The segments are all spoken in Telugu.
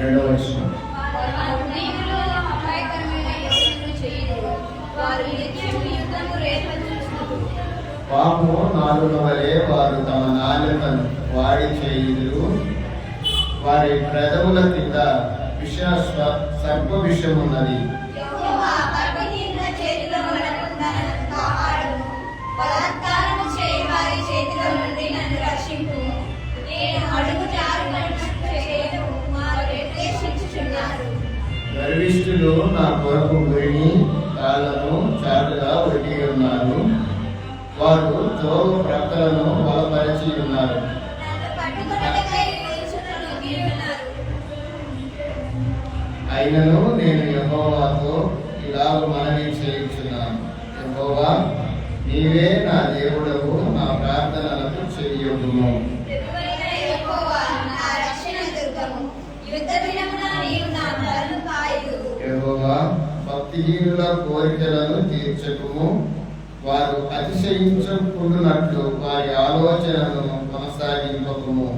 రెండవ వచ్చిన పాపము నాలుగు వలె వారు తమ నాలుకను వాడి చేయుదురు. వారి ప్రజముల కింద విష సర్ప విషమున్నది చేతిలో నుండి నన్ను రక్షింపు. నేను అడుగు జారుకున్నట్లు గర్విష్ఠులు నా కొరకు విని కాళ్ళను చాటుగా ఒట్టి ఉన్నారు వారు తోగు ప్రక్కలను బలపరిచి ఉన్నారు. అయినను నేను యహోవాతో ఇలాగ మన ప్రభువా భక్తిహీనుల కోరికలను తీర్చకుము. వారు అతిశయించుకున్నట్లు వారి ఆలోచనలను కొనసాగింపకుము.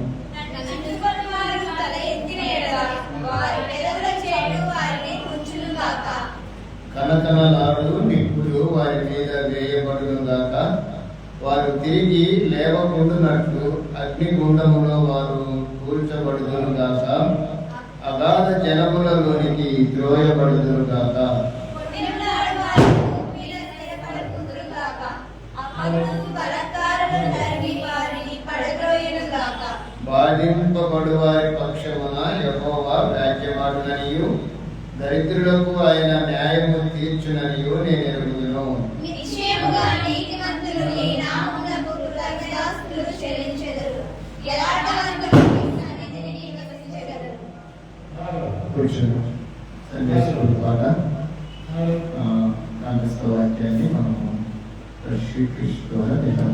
కనకనలాడు నిప్పులు వారి మీద వేయబడును గాక వారు తిరిగి లేవకుండునట్లు అగ్నిగుండములో వారు కూర్చబడుదును గాక జనములలోనికి వారిని పడద్రోయునుగాక. బాధింపబడు వారి పక్షమున యెహోవా వ్యాఖ్యమాడుననియు దరిద్రులకు ఆయన న్యాయము తీర్చుననియు నేను ఎరుగుదును కూర్చుని సందేశం ద్వారా కాంగ్రెస్ వాక్యాన్ని మనము శ్రీకృష్ణ ద్వారా విందాం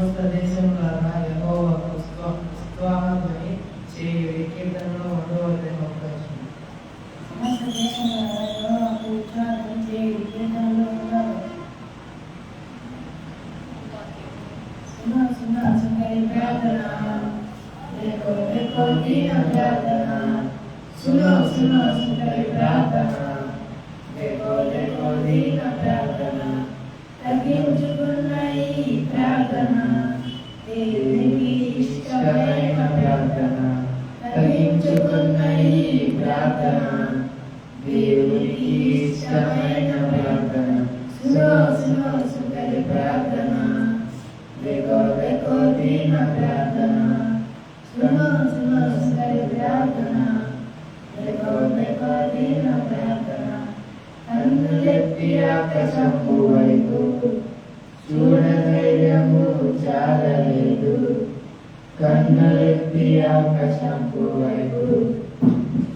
సమస్త దేశములారా యెహోవాకు స్తువ- చేయుడి. కీర్తనలో రెండవ అధ్యాయం ఒకటో వచనం. సమస్త దేశంలో యెహోవాకు ఉత్సాహం చేయుడి. కీర్తనలో రెండవ సున్నా సున్నా సుందరి ప్రార్థన లేకో లేకో దీన ప్రార్థన సున్నా సున్నా సుందరి ప్రార్థన లేకో లేకో దీన ప్రార్థన తగ్గించుకున్న ప్రార్థన దేవునికి ఇష్టమైన ప్రార్థన తగ్గించుకున్న ప్రార్థన దేవునికి ఇష్టమైన ప్రార్థన సులో సులో సుందరి ప్రార్థన లేకో లేకో దీన ప్రార్థన సులో ప్రార్థన దీన ప్రార్థన నలెత్తి ఆకాశంపు వైపు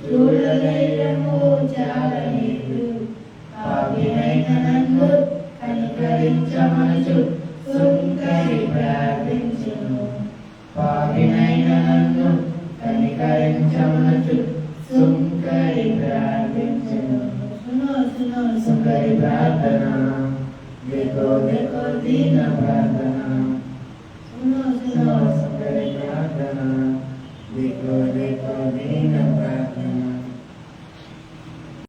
చూడలేము చాలలేదు. పాపినైన నన్ను కనికరించమనచు సుంకరి ప్రార్థించును. పాపినైన నన్ను కనికరించమనచు సుంకరి ప్రార్థించును. సుంకరి ప్రార్థన దీన ప్రార్థన. Nico, Nico, Mina,